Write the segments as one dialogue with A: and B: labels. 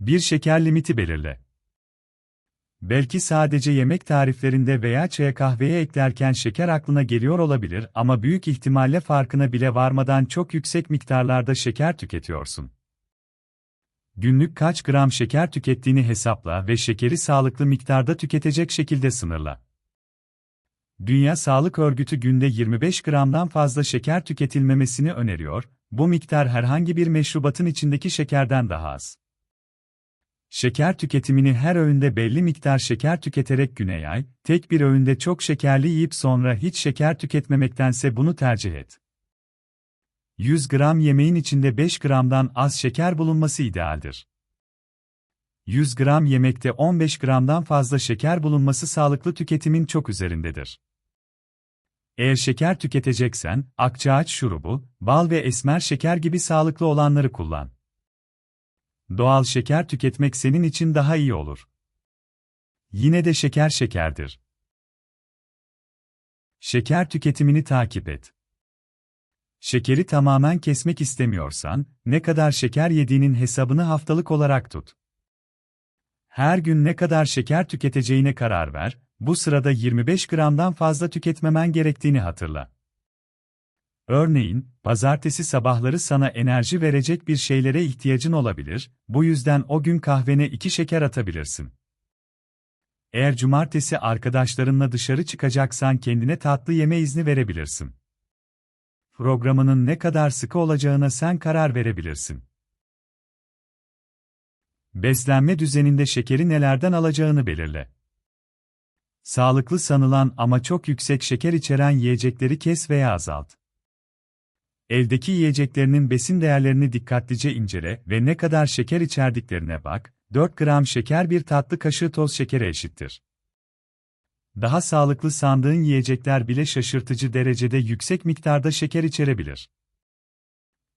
A: Bir şeker limiti belirle. Belki sadece yemek tariflerinde veya çaya kahveye eklerken şeker aklına geliyor olabilir ama büyük ihtimalle farkına bile varmadan çok yüksek miktarlarda şeker tüketiyorsun. Günlük kaç gram şeker tükettiğini hesapla ve şekeri sağlıklı miktarda tüketecek şekilde sınırla. Dünya Sağlık Örgütü günde 25 gramdan fazla şeker tüketilmemesini öneriyor, bu miktar herhangi bir meşrubatın içindeki şekerden daha az. Şeker tüketimini her öğünde belli miktar şeker tüketerek güne yay, tek bir öğünde çok şekerli yiyip sonra hiç şeker tüketmemektense bunu tercih et. 100 gram yemeğin içinde 5 gramdan az şeker bulunması idealdir. 100 gram yemekte 15 gramdan fazla şeker bulunması sağlıklı tüketimin çok üzerindedir. Eğer şeker tüketeceksen, akçaağaç şurubu, bal ve esmer şeker gibi sağlıklı olanları kullan. Doğal şeker tüketmek senin için daha iyi olur. Yine de şeker şekerdir. Şeker tüketimini takip et. Şekeri tamamen kesmek istemiyorsan, ne kadar şeker yediğinin hesabını haftalık olarak tut. Her gün ne kadar şeker tüketeceğine karar ver, bu sırada 25 gramdan fazla tüketmemen gerektiğini hatırla. Örneğin, pazartesi sabahları sana enerji verecek bir şeylere ihtiyacın olabilir, bu yüzden o gün kahvene iki şeker atabilirsin. Eğer cumartesi arkadaşlarınla dışarı çıkacaksan kendine tatlı yeme izni verebilirsin. Programının ne kadar sıkı olacağına sen karar verebilirsin. Beslenme düzeninde şekeri nelerden alacağını belirle. Sağlıklı sanılan ama çok yüksek şeker içeren yiyecekleri kes veya azalt. Evdeki yiyeceklerinin besin değerlerini dikkatlice incele ve ne kadar şeker içerdiklerine bak, 4 gram şeker bir tatlı kaşığı toz şekere eşittir. Daha sağlıklı sandığın yiyecekler bile şaşırtıcı derecede yüksek miktarda şeker içerebilir.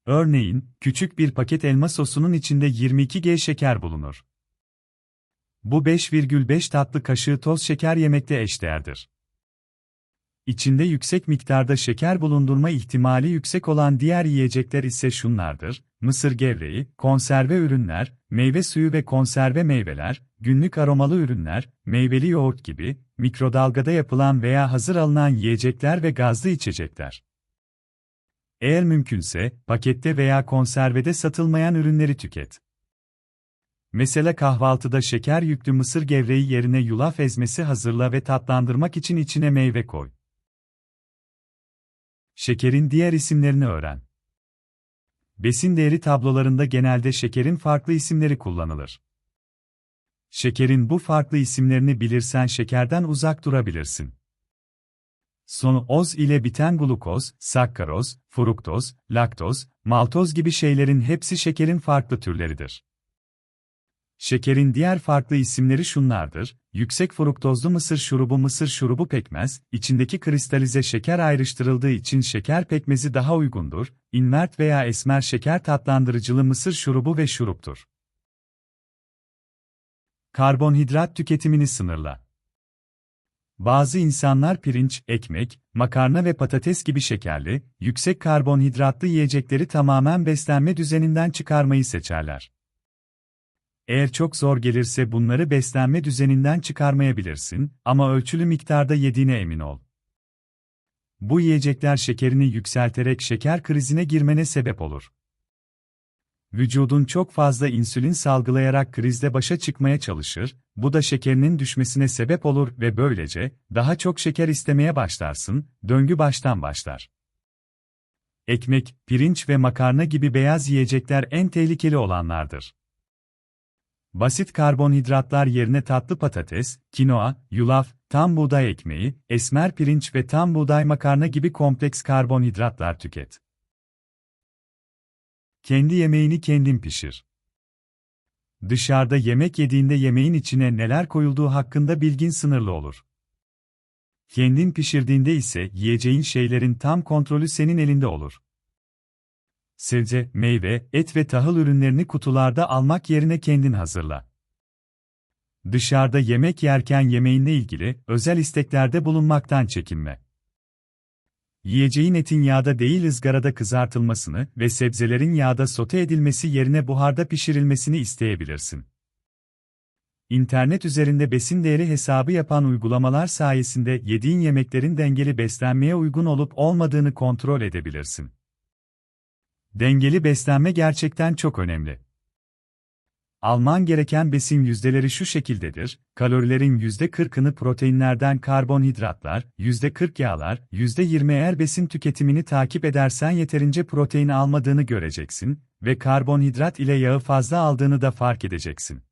A: Örneğin, küçük bir paket elma sosunun içinde 22G şeker bulunur. Bu 5,5 tatlı kaşığı toz şeker yemekte eşdeğerdir. İçinde yüksek miktarda şeker bulundurma ihtimali yüksek olan diğer yiyecekler ise şunlardır: mısır gevreği, konserve ürünler, meyve suyu ve konserve meyveler, günlük aromalı ürünler, meyveli yoğurt gibi, mikrodalgada yapılan veya hazır alınan yiyecekler ve gazlı içecekler. Eğer mümkünse, pakette veya konservede satılmayan ürünleri tüket. Mesela kahvaltıda şeker yüklü mısır gevreği yerine yulaf ezmesi hazırla ve tatlandırmak için içine meyve koy. Şekerin diğer isimlerini öğren. Besin değeri tablolarında genelde şekerin farklı isimleri kullanılır. Şekerin bu farklı isimlerini bilirsen şekerden uzak durabilirsin. Sonu oz ile biten glukoz, sakkaroz, fruktoz, laktoz, maltoz gibi şeylerin hepsi şekerin farklı türleridir. Şekerin diğer farklı isimleri şunlardır: yüksek fruktozlu mısır şurubu, mısır şurubu pekmez, içindeki kristalize şeker ayrıştırıldığı için şeker pekmezi daha uygundur, inmert veya esmer şeker tatlandırıcılı mısır şurubu ve şuruptur. Karbonhidrat tüketimini sınırla. Bazı insanlar pirinç, ekmek, makarna ve patates gibi şekerli, yüksek karbonhidratlı yiyecekleri tamamen beslenme düzeninden çıkarmayı seçerler. Eğer çok zor gelirse bunları beslenme düzeninden çıkarmayabilirsin ama ölçülü miktarda yediğine emin ol. Bu yiyecekler şekerini yükselterek şeker krizine girmene sebep olur. Vücudun çok fazla insülin salgılayarak krizle başa çıkmaya çalışır, bu da şekerinin düşmesine sebep olur ve böylece daha çok şeker istemeye başlarsın, döngü baştan başlar. Ekmek, pirinç ve makarna gibi beyaz yiyecekler en tehlikeli olanlardır. Basit karbonhidratlar yerine tatlı patates, kinoa, yulaf, tam buğday ekmeği, esmer pirinç ve tam buğday makarna gibi kompleks karbonhidratlar tüket. Kendi yemeğini kendin pişir. Dışarıda yemek yediğinde yemeğin içine neler koyulduğu hakkında bilgin sınırlı olur. Kendin pişirdiğinde ise yiyeceğin şeylerin tam kontrolü senin elinde olur sebze, meyve, et ve tahıl ürünlerini kutularda almak yerine kendin hazırla. Dışarıda yemek yerken yemeğinle ilgili özel isteklerde bulunmaktan çekinme. Yiyeceğin etin yağda değil ızgarada kızartılmasını ve sebzelerin yağda sote edilmesi yerine buharda pişirilmesini isteyebilirsin. İnternet üzerinde besin değeri hesabı yapan uygulamalar sayesinde yediğin yemeklerin dengeli beslenmeye uygun olup olmadığını kontrol edebilirsin. Dengeli beslenme gerçekten çok önemli. Alman gereken besin yüzdeleri şu şekildedir, kalorilerin %40'ını proteinlerden karbonhidratlar, %40 yağlar, %20 eğer besin tüketimini takip edersen yeterince protein almadığını göreceksin ve karbonhidrat ile yağı fazla aldığını da fark edeceksin.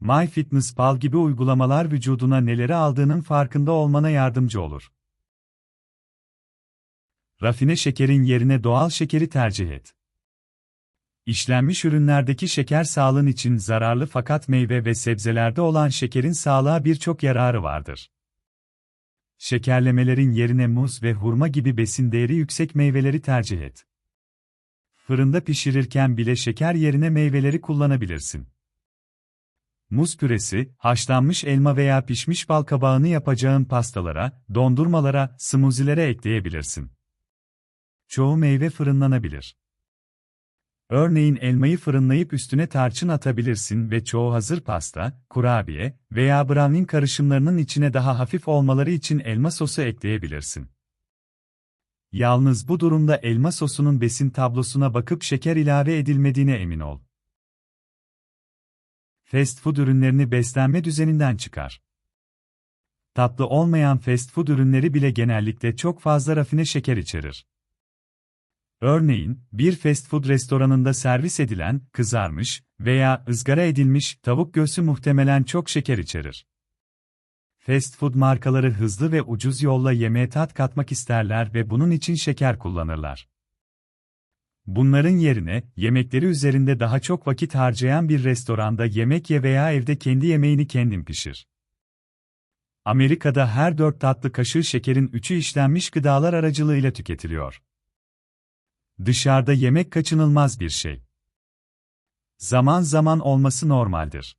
A: MyFitnessPal gibi uygulamalar vücuduna neleri aldığının farkında olmana yardımcı olur. Rafine şekerin yerine doğal şekeri tercih et. İşlenmiş ürünlerdeki şeker sağlığın için zararlı fakat meyve ve sebzelerde olan şekerin sağlığa birçok yararı vardır. Şekerlemelerin yerine muz ve hurma gibi besin değeri yüksek meyveleri tercih et. Fırında pişirirken bile şeker yerine meyveleri kullanabilirsin. Muz püresi, haşlanmış elma veya pişmiş bal kabağını yapacağın pastalara, dondurmalara, smoothie'lere ekleyebilirsin. Çoğu meyve fırınlanabilir. Örneğin elmayı fırınlayıp üstüne tarçın atabilirsin ve çoğu hazır pasta, kurabiye veya brownie karışımlarının içine daha hafif olmaları için elma sosu ekleyebilirsin. Yalnız bu durumda elma sosunun besin tablosuna bakıp şeker ilave edilmediğine emin ol. Fast food ürünlerini beslenme düzeninden çıkar. Tatlı olmayan fast food ürünleri bile genellikle çok fazla rafine şeker içerir. Örneğin, bir fast food restoranında servis edilen, kızarmış veya ızgara edilmiş tavuk göğsü muhtemelen çok şeker içerir. Fast food markaları hızlı ve ucuz yolla yemeğe tat katmak isterler ve bunun için şeker kullanırlar. Bunların yerine, yemekleri üzerinde daha çok vakit harcayan bir restoranda yemek ye veya evde kendi yemeğini kendin pişir. Amerika'da her dört tatlı kaşığı şekerin üçü işlenmiş gıdalar aracılığıyla tüketiliyor. Dışarıda yemek kaçınılmaz bir şey. Zaman zaman olması normaldir.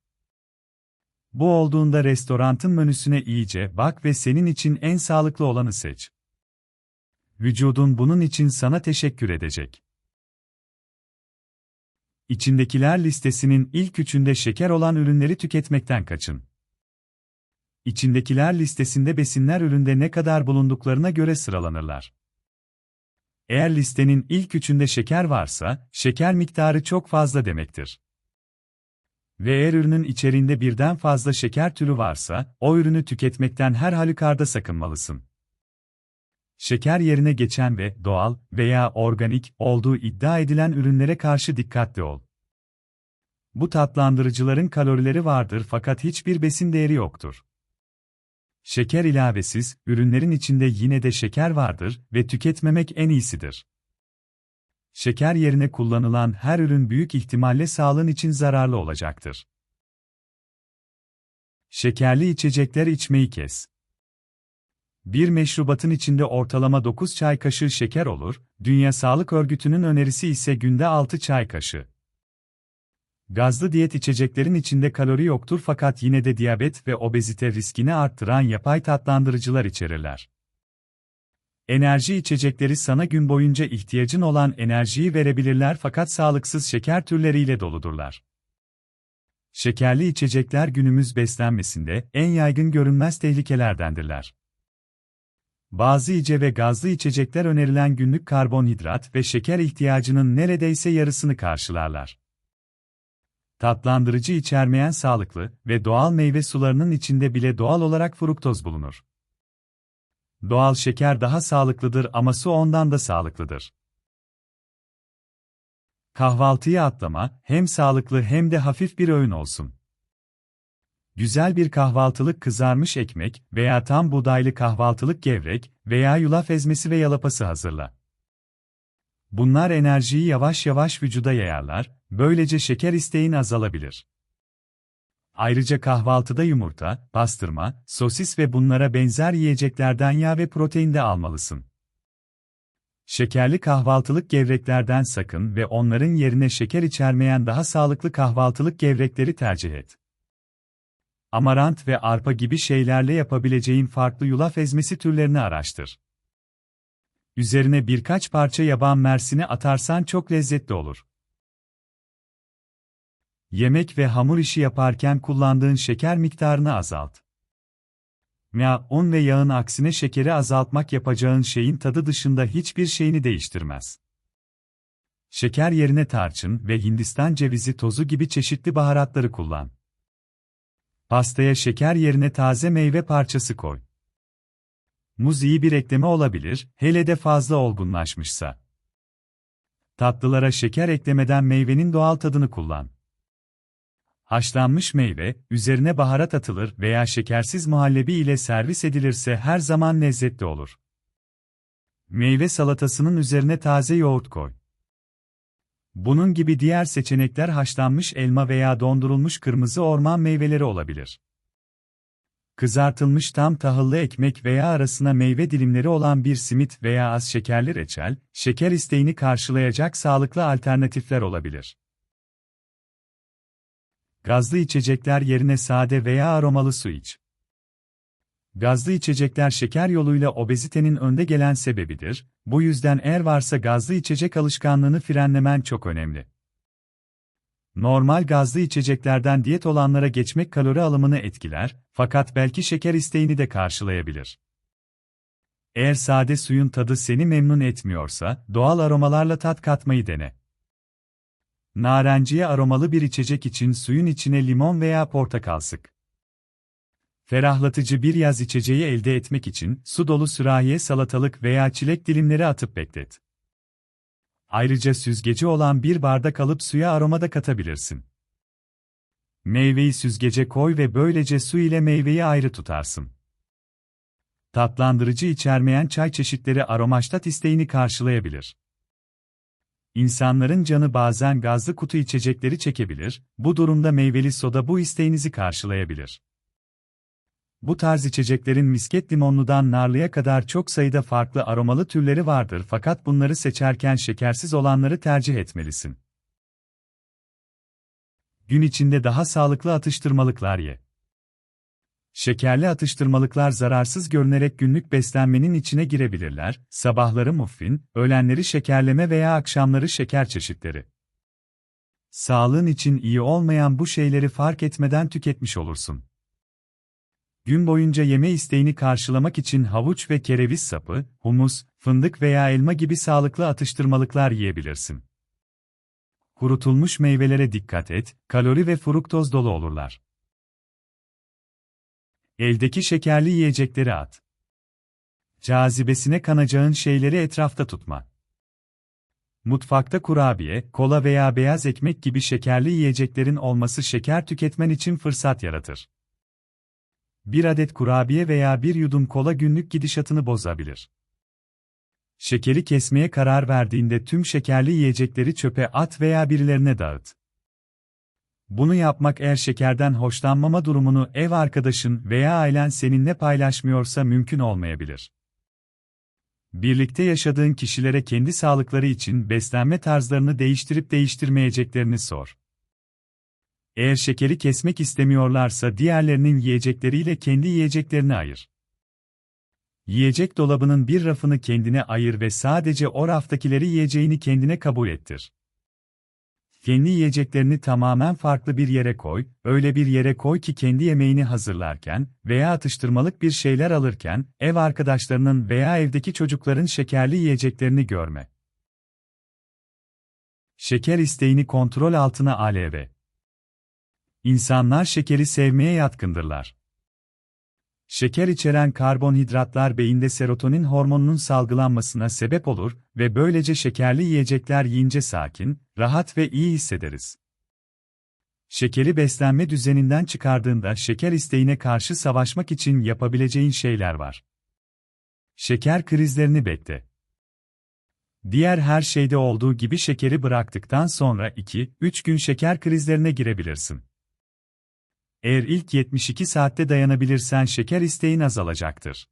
A: Bu olduğunda restorantın menüsüne iyice bak ve senin için en sağlıklı olanı seç. Vücudun bunun için sana teşekkür edecek. İçindekiler listesinin ilk üçünde şeker olan ürünleri tüketmekten kaçın. İçindekiler listesinde besinler üründe ne kadar bulunduklarına göre sıralanırlar. Eğer listenin ilk üçünde şeker varsa, şeker miktarı çok fazla demektir. Ve eğer ürünün içeriğinde birden fazla şeker türü varsa, o ürünü tüketmekten her halükarda sakınmalısın. Şeker yerine geçen ve doğal veya organik olduğu iddia edilen ürünlere karşı dikkatli ol. Bu tatlandırıcıların kalorileri vardır fakat hiçbir besin değeri yoktur. Şeker ilavesiz, ürünlerin içinde yine de şeker vardır ve tüketmemek en iyisidir. Şeker yerine kullanılan her ürün büyük ihtimalle sağlığın için zararlı olacaktır. Şekerli içecekler içmeyi kes. Bir meşrubatın içinde ortalama 9 çay kaşığı şeker olur, Dünya Sağlık Örgütü'nün önerisi ise günde 6 çay kaşığı. Gazlı diyet içeceklerin içinde kalori yoktur fakat yine de diyabet ve obezite riskini arttıran yapay tatlandırıcılar içerirler. Enerji içecekleri sana gün boyunca ihtiyacın olan enerjiyi verebilirler fakat sağlıksız şeker türleriyle doludurlar. Şekerli içecekler günümüz beslenmesinde en yaygın görünmez tehlikelerdendirler. Bazı ice ve gazlı içecekler önerilen günlük karbonhidrat ve şeker ihtiyacının neredeyse yarısını karşılarlar. Tatlandırıcı içermeyen sağlıklı ve doğal meyve sularının içinde bile doğal olarak fruktoz bulunur. Doğal şeker daha sağlıklıdır ama su ondan da sağlıklıdır. Kahvaltıyı atlama, hem sağlıklı hem de hafif bir öğün olsun. Güzel bir kahvaltılık kızarmış ekmek veya tam buğdaylı kahvaltılık gevrek veya yulaf ezmesi ve yalapası hazırla. Bunlar enerjiyi yavaş yavaş vücuda yayarlar, böylece şeker isteğin azalabilir. Ayrıca kahvaltıda yumurta, pastırma, sosis ve bunlara benzer yiyeceklerden yağ ve protein de almalısın. Şekerli kahvaltılık gevreklerden sakın ve onların yerine şeker içermeyen daha sağlıklı kahvaltılık gevrekleri tercih et. Amarant ve arpa gibi şeylerle yapabileceğin farklı yulaf ezmesi türlerini araştır. Üzerine birkaç parça yaban mersini atarsan çok lezzetli olur. Yemek ve hamur işi yaparken kullandığın şeker miktarını azalt. Ya, un ve yağın aksine şekeri azaltmak yapacağın şeyin tadı dışında hiçbir şeyini değiştirmez. Şeker yerine tarçın ve Hindistan cevizi tozu gibi çeşitli baharatları kullan. Pastaya şeker yerine taze meyve parçası koy. Muz iyi bir ekleme olabilir, hele de fazla olgunlaşmışsa. Tatlılara şeker eklemeden meyvenin doğal tadını kullan. Haşlanmış meyve, üzerine baharat atılır veya şekersiz muhallebi ile servis edilirse her zaman lezzetli olur. Meyve salatasının üzerine taze yoğurt koy. Bunun gibi diğer seçenekler haşlanmış elma veya dondurulmuş kırmızı orman meyveleri olabilir. Kızartılmış tam tahıllı ekmek veya arasına meyve dilimleri olan bir simit veya az şekerli reçel, şeker isteğini karşılayacak sağlıklı alternatifler olabilir. Gazlı içecekler yerine sade veya aromalı su iç. Gazlı içecekler şeker yoluyla obezitenin önde gelen sebebidir, bu yüzden eğer varsa gazlı içecek alışkanlığını frenlemen çok önemli. Normal gazlı içeceklerden diyet olanlara geçmek kalori alımını etkiler, fakat belki şeker isteğini de karşılayabilir. Eğer sade suyun tadı seni memnun etmiyorsa, doğal aromalarla tat katmayı dene. Narenciye aromalı bir içecek için suyun içine limon veya portakal sık. Ferahlatıcı bir yaz içeceği elde etmek için su dolu sürahiye salatalık veya çilek dilimleri atıp beklet. Ayrıca süzgeci olan bir bardak alıp suya aroma da katabilirsin. Meyveyi süzgece koy ve böylece su ile meyveyi ayrı tutarsın. Tatlandırıcı içermeyen çay çeşitleri aromaştat isteğini karşılayabilir. İnsanların canı bazen gazlı kutu içecekleri çekebilir, bu durumda meyveli soda bu isteğinizi karşılayabilir. Bu tarz içeceklerin misket limonludan narlıya kadar çok sayıda farklı aromalı türleri vardır fakat bunları seçerken şekersiz olanları tercih etmelisin. Gün içinde daha sağlıklı atıştırmalıklar ye. Şekerli atıştırmalıklar zararsız görünerek günlük beslenmenin içine girebilirler, sabahları muffin, öğlenleri şekerleme veya akşamları şeker çeşitleri. Sağlığın için iyi olmayan bu şeyleri fark etmeden tüketmiş olursun. Gün boyunca yeme isteğini karşılamak için havuç ve kereviz sapı, humus, fındık veya elma gibi sağlıklı atıştırmalıklar yiyebilirsin. Kurutulmuş meyvelere dikkat et, kalori ve fruktoz dolu olurlar. Eldeki şekerli yiyecekleri at. Cazibesine kanacağın şeyleri etrafta tutma. Mutfakta kurabiye, kola veya beyaz ekmek gibi şekerli yiyeceklerin olması şeker tüketmen için fırsat yaratır. Bir adet kurabiye veya bir yudum kola günlük gidişatını bozabilir. Şekeri kesmeye karar verdiğinde tüm şekerli yiyecekleri çöpe at veya birilerine dağıt. Bunu yapmak eğer şekerden hoşlanmama durumunu ev arkadaşın veya ailen seninle paylaşmıyorsa mümkün olmayabilir. Birlikte yaşadığın kişilere kendi sağlıkları için beslenme tarzlarını değiştirip değiştirmeyeceklerini sor. Eğer şekeri kesmek istemiyorlarsa diğerlerinin yiyecekleriyle kendi yiyeceklerini ayır. Yiyecek dolabının bir rafını kendine ayır ve sadece o raftakileri yiyeceğini kendine kabul ettir. Kendi yiyeceklerini tamamen farklı bir yere koy, öyle bir yere koy ki kendi yemeğini hazırlarken veya atıştırmalık bir şeyler alırken ev arkadaşlarının veya evdeki çocukların şekerli yiyeceklerini görme. Şeker isteğini kontrol altına al eve. İnsanlar şekeri sevmeye yatkındırlar. Şeker içeren karbonhidratlar beyinde serotonin hormonunun salgılanmasına sebep olur ve böylece şekerli yiyecekler yiyince sakin, rahat ve iyi hissederiz. Şekeri beslenme düzeninden çıkardığında şeker isteğine karşı savaşmak için yapabileceğin şeyler var. Şeker krizlerini bekle. Diğer her şeyde olduğu gibi şekeri bıraktıktan sonra 2-3 gün şeker krizlerine girebilirsin. Eğer ilk 72 saatte dayanabilirsen şeker isteğin azalacaktır.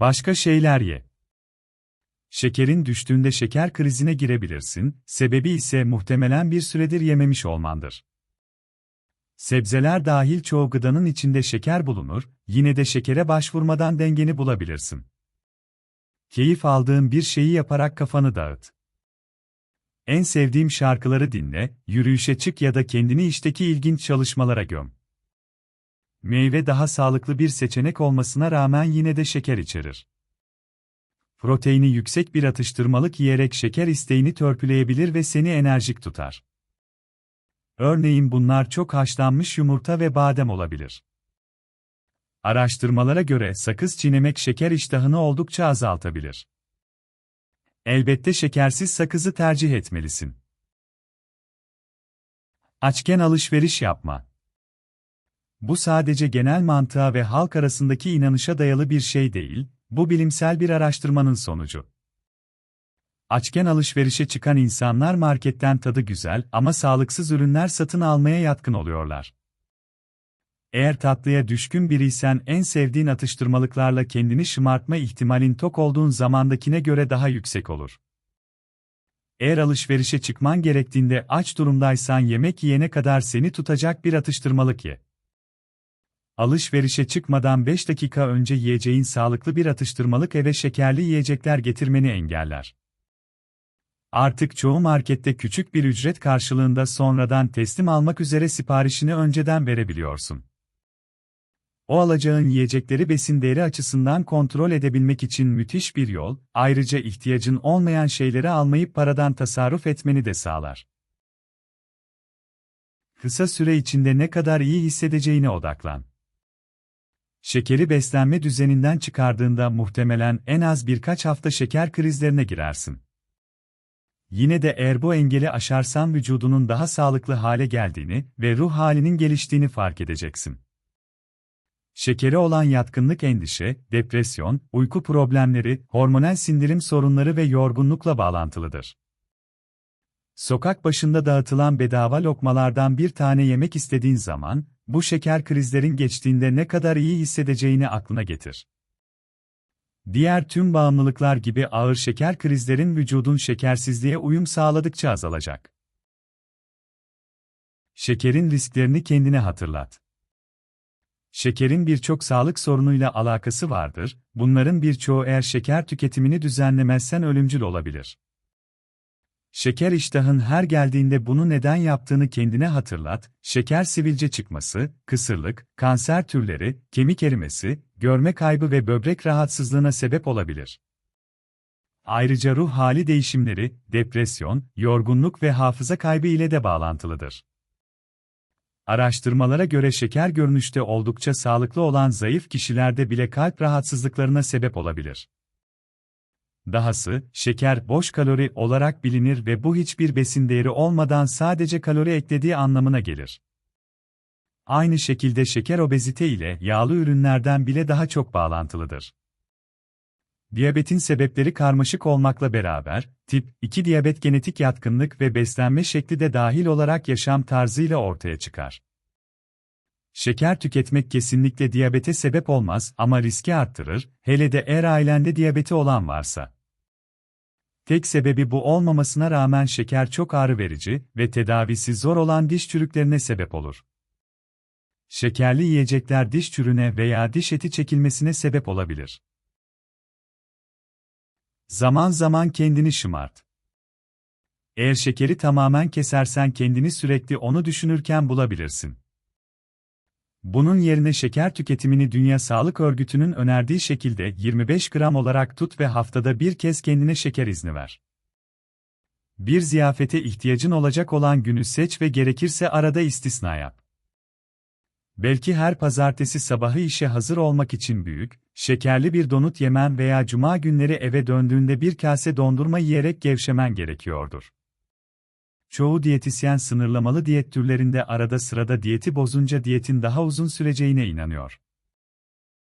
A: Başka şeyler ye. Şekerin düştüğünde şeker krizine girebilirsin, sebebi ise muhtemelen bir süredir yememiş olmandır. Sebzeler dahil çoğu gıdanın içinde şeker bulunur, yine de şekere başvurmadan dengeni bulabilirsin. Keyif aldığın bir şeyi yaparak kafanı dağıt. En sevdiğim şarkıları dinle, yürüyüşe çık ya da kendini işteki ilginç çalışmalara göm. Meyve daha sağlıklı bir seçenek olmasına rağmen yine de şeker içerir. Proteini yüksek bir atıştırmalık yiyerek şeker isteğini törpüleyebilir ve seni enerjik tutar. Örneğin bunlar çok haşlanmış yumurta ve badem olabilir. Araştırmalara göre sakız çiğnemek şeker iştahını oldukça azaltabilir. Elbette şekersiz sakızı tercih etmelisin. Açken alışveriş yapma. Bu sadece genel mantığa ve halk arasındaki inanışa dayalı bir şey değil, bu bilimsel bir araştırmanın sonucu. Açken alışverişe çıkan insanlar marketten tadı güzel ama sağlıksız ürünler satın almaya yatkın oluyorlar. Eğer tatlıya düşkün biriysen en sevdiğin atıştırmalıklarla kendini şımartma ihtimalin tok olduğun zamandakine göre daha yüksek olur. Eğer alışverişe çıkman gerektiğinde aç durumdaysan yemek yiyene kadar seni tutacak bir atıştırmalık ye. Alışverişe çıkmadan 5 dakika önce yiyeceğin sağlıklı bir atıştırmalık eve şekerli yiyecekler getirmeni engeller. Artık çoğu markette küçük bir ücret karşılığında sonradan teslim almak üzere siparişini önceden verebiliyorsun. O alacağın yiyecekleri besin değeri açısından kontrol edebilmek için müthiş bir yol, ayrıca ihtiyacın olmayan şeyleri almayıp paradan tasarruf etmeni de sağlar. Kısa süre içinde ne kadar iyi hissedeceğine odaklan. Şekeri beslenme düzeninden çıkardığında muhtemelen en az birkaç hafta şeker krizlerine girersin. Yine de eğer bu engeli aşarsan vücudunun daha sağlıklı hale geldiğini ve ruh halinin geliştiğini fark edeceksin. Şekere olan yatkınlık endişe, depresyon, uyku problemleri, hormonal sindirim sorunları ve yorgunlukla bağlantılıdır. Sokak başında dağıtılan bedava lokmalardan bir tane yemek istediğin zaman, bu şeker krizlerin geçtiğinde ne kadar iyi hissedeceğini aklına getir. Diğer tüm bağımlılıklar gibi ağır şeker krizlerin vücudun şekersizliğe uyum sağladıkça azalacak. Şekerin risklerini kendine hatırlat. Şekerin birçok sağlık sorunuyla alakası vardır, bunların birçoğu eğer şeker tüketimini düzenlemezsen ölümcül olabilir. Şeker iştahın her geldiğinde bunu neden yaptığını kendine hatırlat, şeker sivilce çıkması, kısırlık, kanser türleri, kemik erimesi, görme kaybı ve böbrek rahatsızlığına sebep olabilir. Ayrıca ruh hali değişimleri, depresyon, yorgunluk ve hafıza kaybı ile de bağlantılıdır. Araştırmalara göre şeker görünüşte oldukça sağlıklı olan zayıf kişilerde bile kalp rahatsızlıklarına sebep olabilir. Dahası, şeker boş kalori olarak bilinir ve bu hiçbir besin değeri olmadan sadece kalori eklediği anlamına gelir. Aynı şekilde şeker obezite ile yağlı ürünlerden bile daha çok bağlantılıdır. Diyabetin sebepleri karmaşık olmakla beraber, tip 2 diyabet genetik yatkınlık ve beslenme şekli de dahil olarak yaşam tarzıyla ortaya çıkar. Şeker tüketmek kesinlikle diyabete sebep olmaz ama riski arttırır, hele de eğer ailende diyabeti olan varsa. Tek sebebi bu olmamasına rağmen şeker çok ağrı verici ve tedavisi zor olan diş çürüklerine sebep olur. Şekerli yiyecekler diş çürüne veya diş eti çekilmesine sebep olabilir. Zaman zaman kendini şımart. Eğer şekeri tamamen kesersen kendini sürekli onu düşünürken bulabilirsin. Bunun yerine şeker tüketimini Dünya Sağlık Örgütü'nün önerdiği şekilde 25 gram olarak tut ve haftada bir kez kendine şeker izni ver. Bir ziyafete ihtiyacın olacak olan günü seç ve gerekirse arada istisna yap. Belki her pazartesi sabahı işe hazır olmak için büyük, şekerli bir donut yemen veya cuma günleri eve döndüğünde bir kase dondurma yiyerek gevşemen gerekiyordur. Çoğu diyetisyen sınırlamalı diyet türlerinde arada sırada diyeti bozunca diyetin daha uzun süreceğine inanıyor.